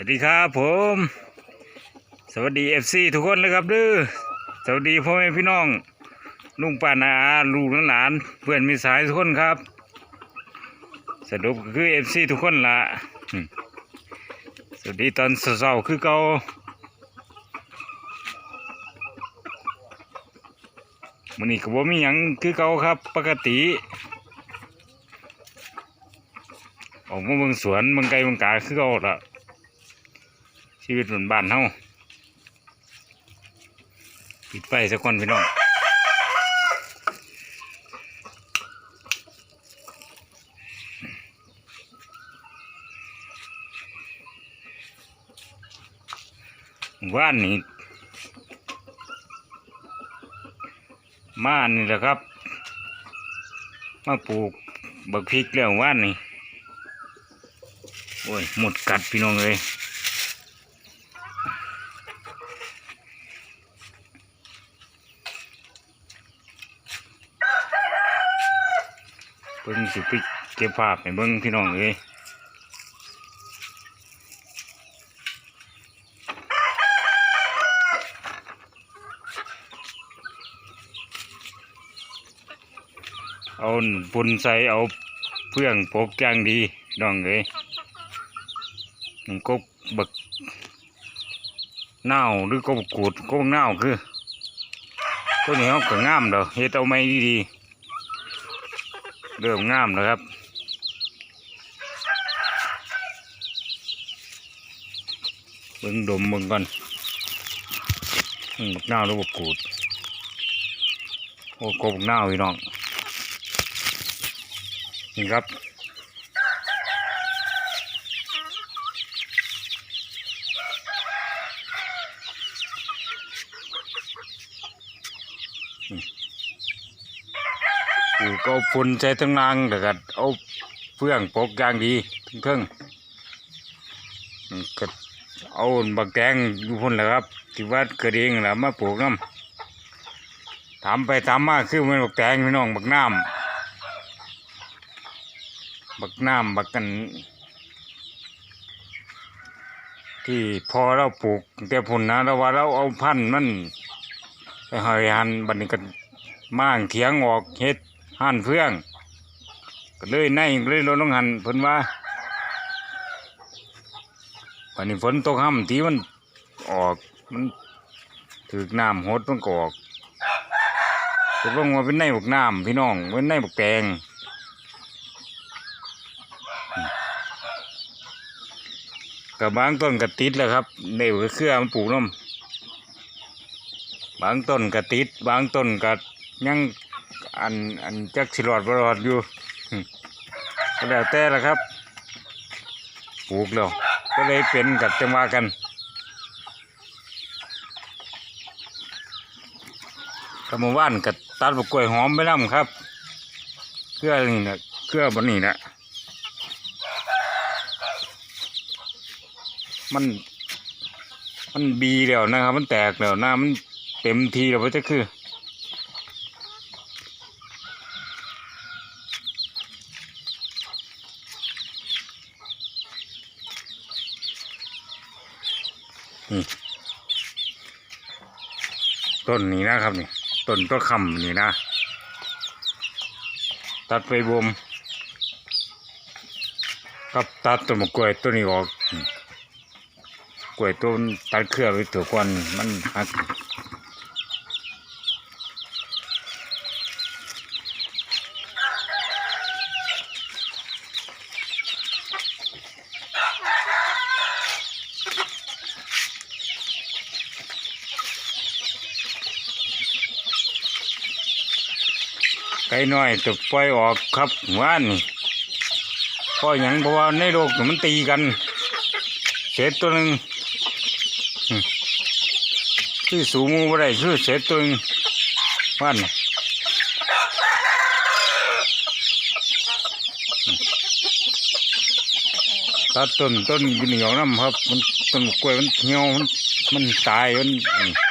วัสดีครับผม สวัสดีเอฟซีทุกคนเลยครับเด้อสวัสดีพ่อแม่พี่น้องลุงป้านาอาลูกหลานเพื่อนมีสายทุกคนครับ สรุปก็คือเอฟซีทุกคนละสวัสดีตอนเช้าคือเก่ามันนี้ก็บ่มีหยังคือเก่าครับ ปกติออกมาเบิ่งสวนเบิ่งไก่เบิ่งกาคือเก่าละ ชีวิตบนบ้านเฮาปิดไฟสักคนพี่น้องว่านนี่มานี่แหละครับ มาปลูกบักพริกแล้วว่านนี่ โอ้ยหมดกัดพี่น้องเลย เบิ่งสิไปเก็บภาพให้เบิ่งพี่น้องเลยเอาปุ่นใส่เอาเพื่องปกอย่างดีน้องเลยมันก็บักเน่าวหรือก็บักกูดก็บักเน่าวคือตัวนี้เขาก็งามเด้อเฮ็ดเอาไม้ดีๆ เริ่มงามแล้วครับเบิ่งดมเบิ่งก่อนบักหน้าหรือบักกูดโอ้ก็บักหน้าพี่น้องนี่ครับ ปูก็เอาฝุ่นใส่ทั้งนางเดี๋ยวก็เอาเพื่องปกอย่างดีทั้งเทิงอืมก็เอาบักแตงอยู่พุ่นแหละครับ ที่วัดกิดเองแหละมาปลูกน้ำถามไปถามมาคือมันบักแตงพี่น้องบักน้ำบักน้ำบักกัน ที่พอเราปลูกแต่พุ่นนะเราว่าเราเอาพันธุ์มันไปหอยหันบัดนี้ก็ม่างเถียงออกเฮ็ด หันเพื่องก็เลยในเลยลดลงหันเพิ่นว่าวันนี้ฝนตกห้ำทีมันออกมันถือน้ำหดมันกอกตกลงว่าเป็นในบกน้ำพี่น้องเป็นในบกแตงกับบางต้นก็ติดแล้วครับเดี๋ยวเครือมันปลูกน้ำบางต้นก็ติด บางต้นก็ยัง อันอันจักสิรอดบรอดอยู่ก็แล้วแต่ละครับปลูกแล้วก็เลยเป็นกับจังหวะกันกำมว่านกับตัดบกกล้วยหอมไปน้ำครับเครือนี่นะเครือบนนี่นะมัน มันบีแล้วนะครับ มันแตกแล้วหน้ามันเต็มทีแล้วว่าจะคือ ต้นนี้นะครับนี่ต้นตัวคำนี่นะ ตัดไปบวมกับตัดต้นมะกล้วยต้นนี้ออกกล้วยต้นตัดเครือไปตัวก่อนมันหัก ไก่น้อยตัวปล่อยออกครับว่านนี่เพราะหยังเพราะว่าในโลกมันตีกัน เศษตัวหนึ่งอืมคือสูงมูบ่ได้คือเศษตัวหนึ่งว่านนี่ตัดต้นต้นเหนียวน้ำครับ มันต้นกล้วยมันเหี่ยวมันมันตายมันอืมอืม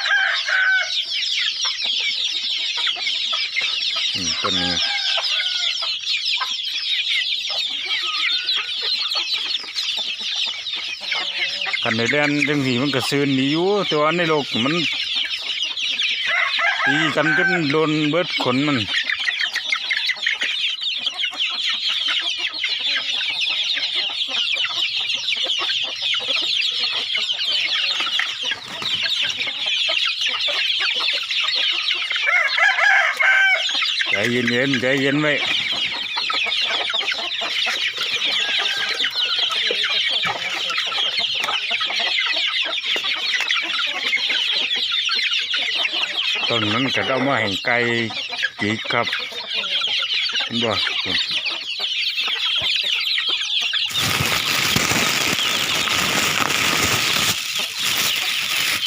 ต้นนี้ขันในแดนจังสีมันก็ซื่นดีอยู่แต่ว่าในโลกมันตีกันจนโดนเบิดขนมัน เย็นเย็นๆใจเย็นไว้ต้นนั้นก็ต้องมาให้ไก่จีครับบ่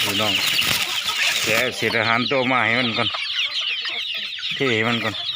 พี่น้องแกะเศษอาหารตัวมาให้มันก่อนเทมันก่อน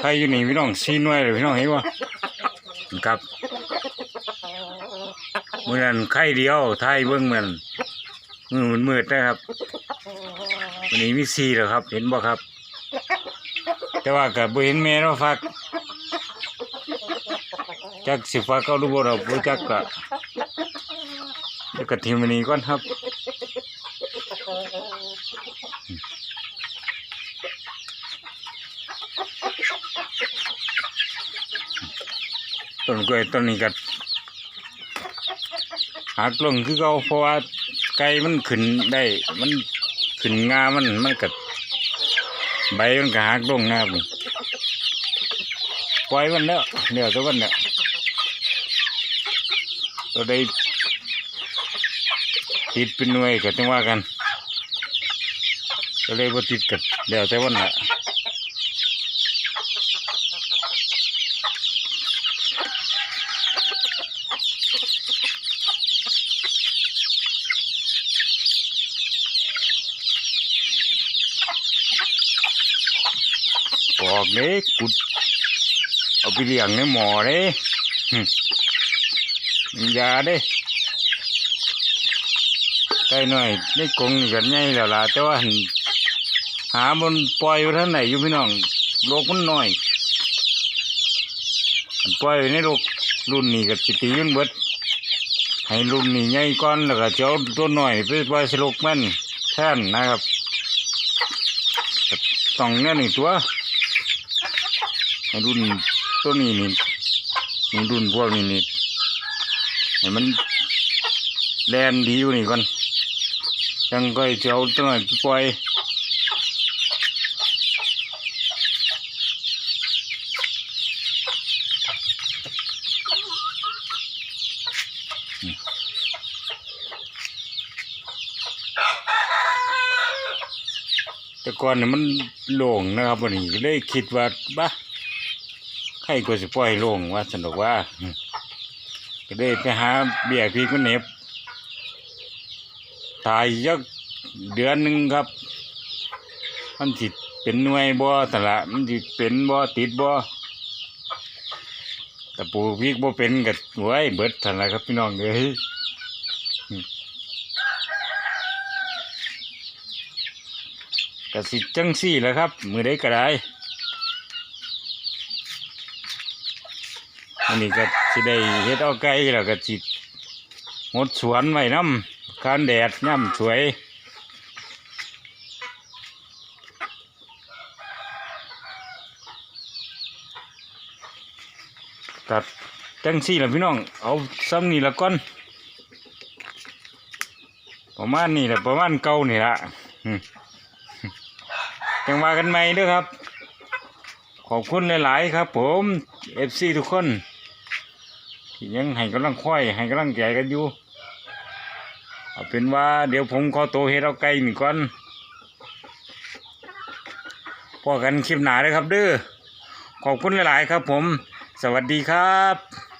ใครอยู่นี่พี่น้องซีน่วยเลยพี่น้องเห็นบ่ครับเมื่อนั้นไข่เดียวไทยเบิ้องเหมือนมือมันมืดนะครับวันนี้มีซีแล้วครับ เห็นบ่ครับ แต่ว่ากับบ่เห็นแม่เราฟักจักสิฟักเขารู้บ่เราบ่จักกะเดี๋ยวกะทิมันนี้ก่อนครับต้นกล้วยต้นนี้ก็หักลงคือเขาเพราะว่าไก่มันขึ้นได้ มันขึ้นงามันมันก็ ใบมันก็หักลงนะครับปล่อยมันแล้วเดี๋ยวตัวมันเนี่ยตัวใดติดเป็นหน่วยก็ต้องว่ากันตัวใดบ่ติดกัดเดี๋ยวตัวันละ อกเด้กุด เอาไปเลี้ยงในหมอเด้หึมียาเด้ไก่น้อยในกรงนี่กันใหญ่แล้วล่ะแต่ว่าหันหาบนปล่อยไว้ท่านไหนอยู่พี่น้องโลกมันน้อยคันปล่อยไว้ในโลกรุ่นนี้ก็สิตีมันเบิดให้รุ่นนี้ใหญ่ก่อนแล้วก็เจะเอาตัวหน้อยไปปล่อยสโลกมันแท่นนะครับต้องแน่นี่งตัว รุ่นตัวนี้นี่นี่รุ่นพวกนี้นี่ให้มันแลนดีอยู่นี่ก่อนจังก็จะเอาตัวนั้นไปล่อยแต่ก่อนเนี่ยมันโล่งนะครับวันนี้ก็เลยคิดว่าบ้า ใครก็สิปล่อยโลงว่าสนุกว่า ก็ได้ไปหาเบี้ยพี่ก็เน็บตายยักเดือนหนึ่งครับ มันสิเป็นหน่วยบ่แต่ละมันสิเป็นบ่ติดบ่แต่ปูพริกบ่เป็นกับไว้เบิดทันละครับพี่น้องเอ้ยอืมก็สิจังสี่แล้วครับ มือได้ก็ได้ อันนี้ก็สิได้เฮ็ดเอาไก่แล้วก็สิหดสวนไว้น้ำคานแดดย่ำสวยตัดจังสี่ละพี่น้อง เอาซ้ำนี่ละก่อน ประมาณนี้แหละประมาณเก่านี่ละอืมจังว่ากันใหม่เด้วยครับ ขอบคุณหลาย ๆ ครับผมเอฟซีทุกคน ยังให้กำลังค่อย ให้กำลังใจกันอยู่เอาเป็นว่า เดี๋ยวผมขอตัวเฮ็ดเอาไก่นี่ก่อนพอกันคลิปหนาเลยครับเด้อขอบคุณหลาย ๆ ครับผม สวัสดีครับ